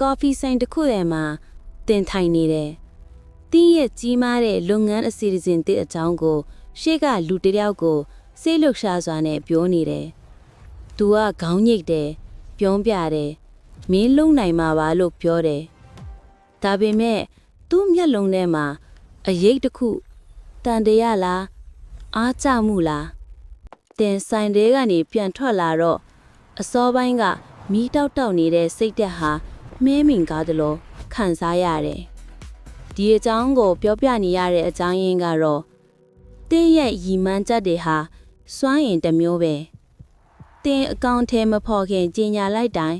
ကော်ဖီဆိုင်တစ်ခုထဲမှာတင်ထိုင်နေတယ်။တင်းရဲ့ကြီးမားတဲ့လုပ်ငန်းအစီအစဉ်တစ်အကြောင်းကို ရှေ့ကလူတစ်ယောက်ကိုစိတ်လှုပ်ရှားစွာနဲ့ပြောနေတယ်။ "तू ကခေါင်းညိတ်တယ်။ပြုံးပြတယ်။မင်းလုံနိုင်မှာပါလို့ပြောတယ်။ဒါပေမဲ့သူ့မျက်လုံးထဲမှာအရေးတစ်ခုတန်တရာလားအားကြမှုလားတင်ဆိုင်တဲကနေပြန်ထွက်လာတော့အစောပိုင်းကမီးတောက်တောက်နေတဲ့စိတ်သက်ဟာ မဲမင်ကားသလိုခံစားရတယ်။ဒီအကြောင်းကို ပြောပြနေရတဲ့အကြောင်းရင်းကတော့တင်းရဲ့ရီမန်းချက်တွေဟာစွမ်းရင်တစ်မျိုးပဲ။တင်းအကောင့်ထဲမဖော်ခင်ကြီးညာလိုက်တိုင်း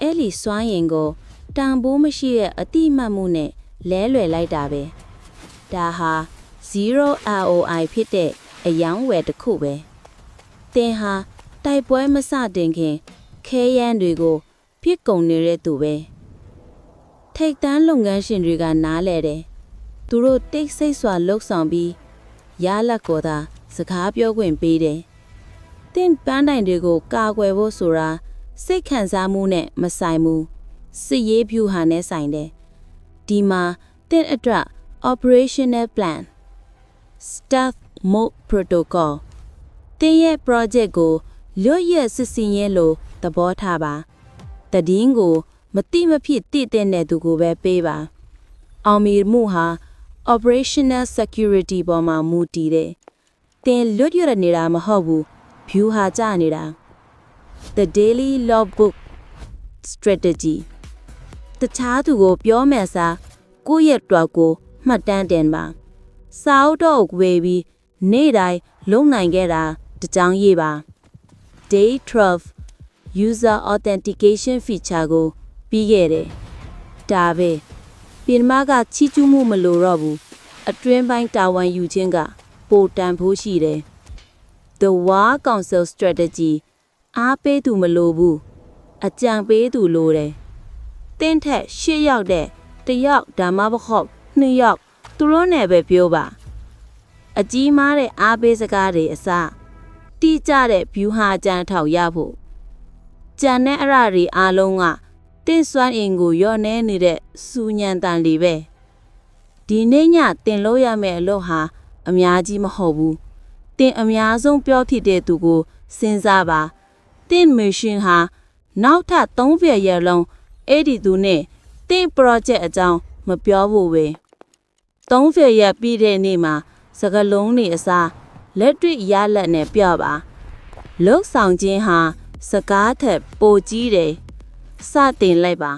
အဲ့လီစွမ်းရင်ကိုတန်ဖိုးမရှိတဲ့အတိမတ်မှုနဲ့လဲလွယ်လိုက်တာပဲ။ဒါဟာ0 ROI ဖြစ်တဲ့အယောင်းဝယ်တစ်ခုပဲ။တင်းဟာတိုက်ပွဲမစတင်ခင်ခဲယမ်းတွေကို ပြစ်ကုန်နေတဲ့သူပဲထိတ်တန်းလုပ်ငန်းရှင်တွေကနားလဲတယ်သူတို့တိတ်ဆိတ်စွာလှုပ်ဆောင်ပြီးရလက်ကိုသာစကားပြောခွင့်ပေးတယ်တင့်ပန်းတိုင်တွေကိုကာကွယ်ဖို့ဆိုတာစိတ်ခံစားမှုနဲ့မဆိုင်ဘူးစစ်ရေးဖြူဟာနဲ့ဆိုင်တယ်ဒီမှာတင့်အတွက် operational plan staff mode protocol တင်းရဲ့ project ကိုလွတ်ရက်စစ်စင်ရဲလို့သဘောထားပါ တည်င်းကိုမတိမဖြစ်တည်တဲ့သူကိုပဲပေးပါအောင်မီမှုဟာ operational security ပေါ်မှာမူတည်တယ်တင်လွတ်ရနေတာမဟုတ်ဘူး view ဟာကြနေတာ the daily logbook strategy တခြားသူကိုပြောမယ်စားကိုယ့်ရဲ့တွက်ကိုမှတ်တမ်းတင်ပါစာအုပ်တော့ဝေပြီးနေ့တိုင်းလုံနိုင်ခဲ့တာတကြောင်ရေးပါ day 12 user authentication feature ကိုပြီးခဲ့တယ်ဒါပဲပြင်မကချီးကျူးမှုမလိုတော့ဘူးအတွင်းပိုင်းတာဝန်ယူခြင်းကပိုတန်ဖိုးရှိတယ် the war council strategy အားပေးသူမလိုဘူးအကြံပေးသူလိုတယ်တင်းထက်ရှစ်ယောက်တဲ့တယောက်ဒါမှမဟုတ်နှစ်ယောက်သူတို့နဲ့ပဲပြောပါအကြီးမားတဲ့အားပေးစကားတွေအစားတိကျတဲ့ view ဟာကြံထောက်ရဖို့ ကြံတဲ့အရာတွေအားလုံးကတင့်စွမ်းအင်ကိုရော့နေနေတဲ့စူညံတန်လေးပဲဒီနေ့ညတင်လို့ရမယ့်အလုပ်ဟာအများကြီးမဟုတ်ဘူးတင်အများဆုံးပြောဖြစ်တဲ့သူကိုစဉ်းစားပါတင့်မရှင်ဟာနောက်ထပ်30ရက်လုံးအဲ့ဒီသူနဲ့တင့် project အကြောင်းမပြောဖို့ပဲ30ရက်ပြီးတဲ့နေ့မှာစကလုံးတွေအစားလက်တွေ့ရလက်နဲ့ပြောပါလှုပ်ဆောင်ခြင်းဟာ စကားထက်ပိုကြီးတယ်စတင်လိုက်ပါ